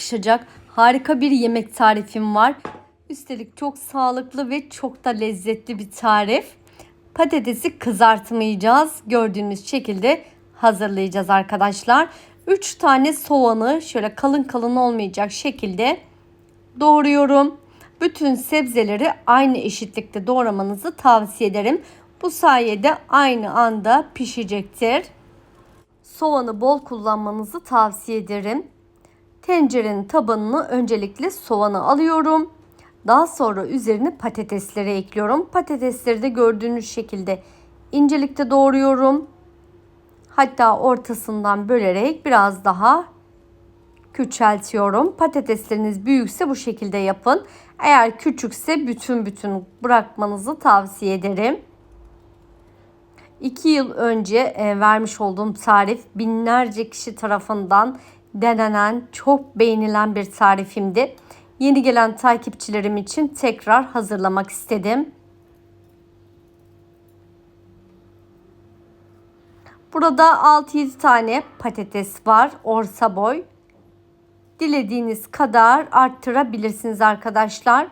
yakışacak harika bir yemek tarifim var. Üstelik çok sağlıklı ve çok da lezzetli bir tarif. Patatesi kızartmayacağız. Gördüğünüz şekilde hazırlayacağız arkadaşlar. 3 tane soğanı şöyle kalın kalın olmayacak şekilde doğruyorum. Bütün sebzeleri aynı eşitlikte doğramanızı tavsiye ederim. Bu sayede aynı anda pişecektir. Soğanı bol kullanmanızı tavsiye ederim. Tencerenin tabanını öncelikle soğanı alıyorum. Daha sonra üzerine patatesleri ekliyorum. Patatesleri de gördüğünüz şekilde incelikte doğruyorum. Hatta ortasından bölerek biraz daha küçeltiyorum. Patatesleriniz büyükse bu şekilde yapın. Eğer küçükse bütün bütün bırakmanızı tavsiye ederim. 2 yıl önce e, vermiş olduğum tarif binlerce kişi tarafından denenen, çok beğenilen bir tarifimdi. Yeni gelen takipçilerim için tekrar hazırlamak istedim. Burada 6-7 tane patates var, orta boy. Dilediğiniz kadar arttırabilirsiniz arkadaşlar.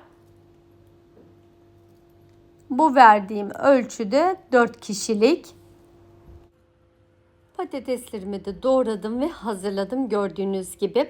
Bu verdiğim ölçüde 4 kişilik. Patateslerimi de doğradım ve hazırladım gördüğünüz gibi.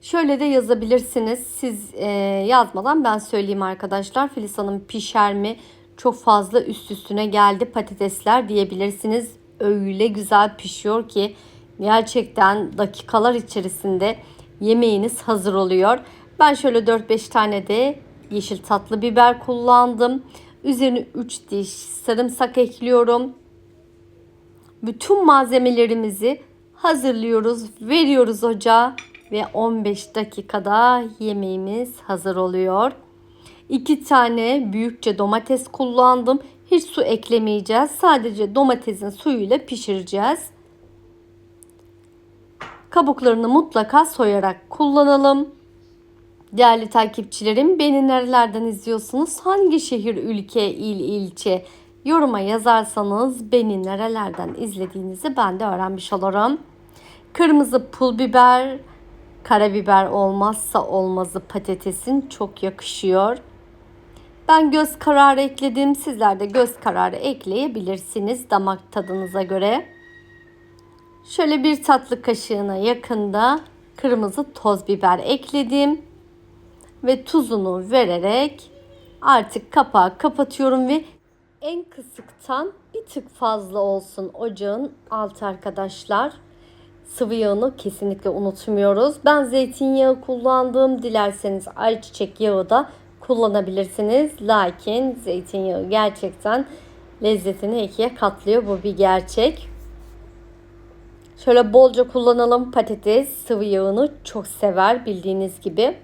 Şöyle de yazabilirsiniz. Siz e, yazmadan ben söyleyeyim arkadaşlar. Filiz Hanım pişer mi? Çok fazla üst üstüne geldi patatesler diyebilirsiniz. Öyle güzel pişiyor ki gerçekten dakikalar içerisinde yemeğiniz hazır oluyor. Ben şöyle 4-5 tane de yeşil tatlı biber kullandım. Üzerine 3 diş sarımsak ekliyorum. Bütün malzemelerimizi hazırlıyoruz, veriyoruz ocağa ve 15 dakikada yemeğimiz hazır oluyor. 2 tane büyükçe domates kullandım. Hiç su eklemeyeceğiz. Sadece domatesin suyuyla pişireceğiz. Kabuklarını mutlaka soyarak kullanalım. Değerli takipçilerim beni nerelerden izliyorsunuz? Hangi şehir, ülke, il, ilçe yoruma yazarsanız beni nerelerden izlediğinizi ben de öğrenmiş olurum. Kırmızı pul biber, karabiber olmazsa olmazı patatesin çok yakışıyor. Ben göz kararı ekledim. Sizler de göz kararı ekleyebilirsiniz damak tadınıza göre. Şöyle bir tatlı kaşığına yakında kırmızı toz biber ekledim ve tuzunu vererek artık kapağı kapatıyorum ve en kısıktan bir tık fazla olsun ocağın altı arkadaşlar. Sıvı yağını kesinlikle unutmuyoruz. Ben zeytinyağı kullandım. Dilerseniz ayçiçek yağı da kullanabilirsiniz. Lakin zeytinyağı gerçekten lezzetini ikiye katlıyor. Bu bir gerçek. Şöyle bolca kullanalım. Patates sıvı yağını çok sever bildiğiniz gibi.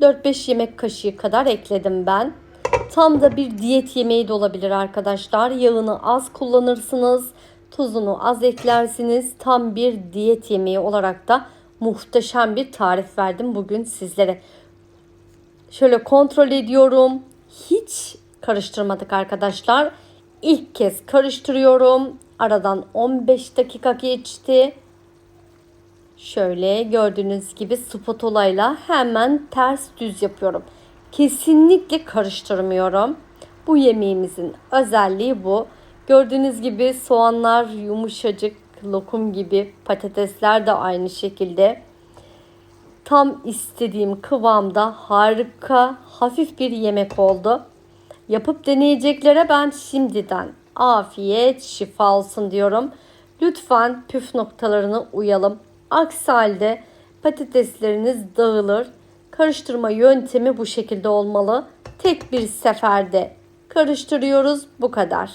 4-5 yemek kaşığı kadar ekledim ben. Tam da bir diyet yemeği de olabilir arkadaşlar. Yağını az kullanırsınız. Tuzunu az eklersiniz. Tam bir diyet yemeği olarak da muhteşem bir tarif verdim bugün sizlere. Şöyle kontrol ediyorum. Hiç karıştırmadık arkadaşlar. İlk kez karıştırıyorum. Aradan 15 dakika geçti. Şöyle gördüğünüz gibi spatulayla hemen ters düz yapıyorum. Kesinlikle karıştırmıyorum. Bu yemeğimizin özelliği bu. Gördüğünüz gibi soğanlar yumuşacık, lokum gibi, patatesler de aynı şekilde. Tam istediğim kıvamda harika, hafif bir yemek oldu. Yapıp deneyeceklere ben şimdiden afiyet, şifa olsun diyorum. Lütfen püf noktalarını uyalım. Aksi halde patatesleriniz dağılır. Karıştırma yöntemi bu şekilde olmalı. Tek bir seferde karıştırıyoruz. Bu kadar.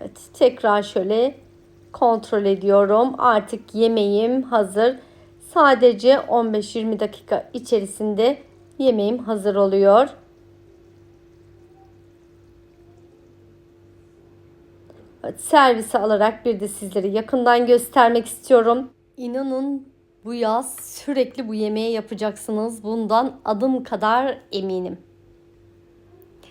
Evet, tekrar şöyle kontrol ediyorum. Artık yemeğim hazır. Sadece 15-20 dakika içerisinde yemeğim hazır oluyor. Evet, servise alarak bir de sizlere yakından göstermek istiyorum. İnanın bu yaz sürekli bu yemeği yapacaksınız. Bundan adım kadar eminim.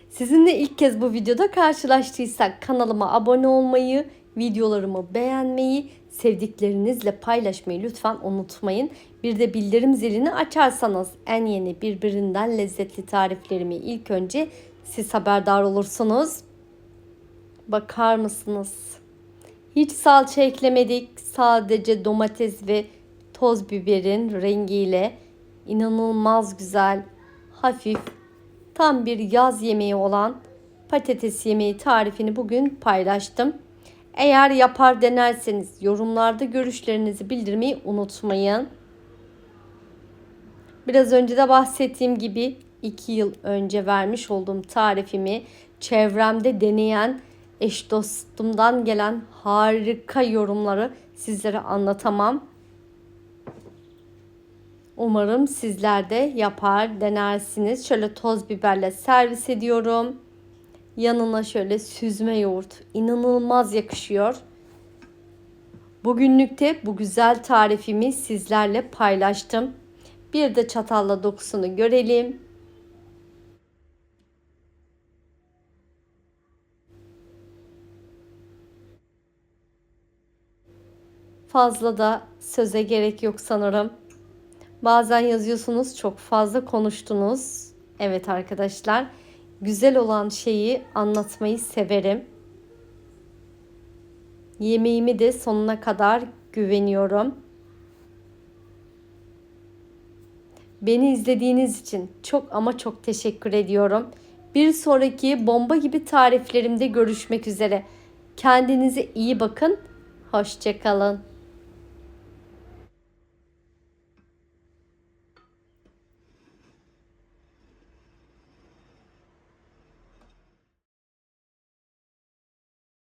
Sizinle ilk kez bu videoda karşılaştıysak kanalıma abone olmayı, videolarımı beğenmeyi, sevdiklerinizle paylaşmayı lütfen unutmayın. Bir de bildirim zilini açarsanız en yeni birbirinden lezzetli tariflerimi ilk önce siz haberdar olursunuz. Bakar mısınız? Hiç salça eklemedik. Sadece domates ve toz biberin rengiyle inanılmaz güzel, hafif, tam bir yaz yemeği olan patates yemeği tarifini bugün paylaştım. Eğer yapar denerseniz yorumlarda görüşlerinizi bildirmeyi unutmayın. Biraz önce de bahsettiğim gibi 2 yıl önce vermiş olduğum tarifimi çevremde deneyen eş dostumdan gelen harika yorumları sizlere anlatamam. Umarım sizler de yapar, denersiniz. Şöyle toz biberle servis ediyorum. Yanına şöyle süzme yoğurt inanılmaz yakışıyor. Bugünlükte bu güzel tarifimi sizlerle paylaştım. Bir de çatalla dokusunu görelim. Fazla da söze gerek yok sanırım. Bazen yazıyorsunuz çok fazla konuştunuz. Evet arkadaşlar, güzel olan şeyi anlatmayı severim. Yemeğimi de sonuna kadar güveniyorum. Beni izlediğiniz için çok ama çok teşekkür ediyorum. Bir sonraki bomba gibi tariflerimde görüşmek üzere. Kendinize iyi bakın. Hoşçakalın.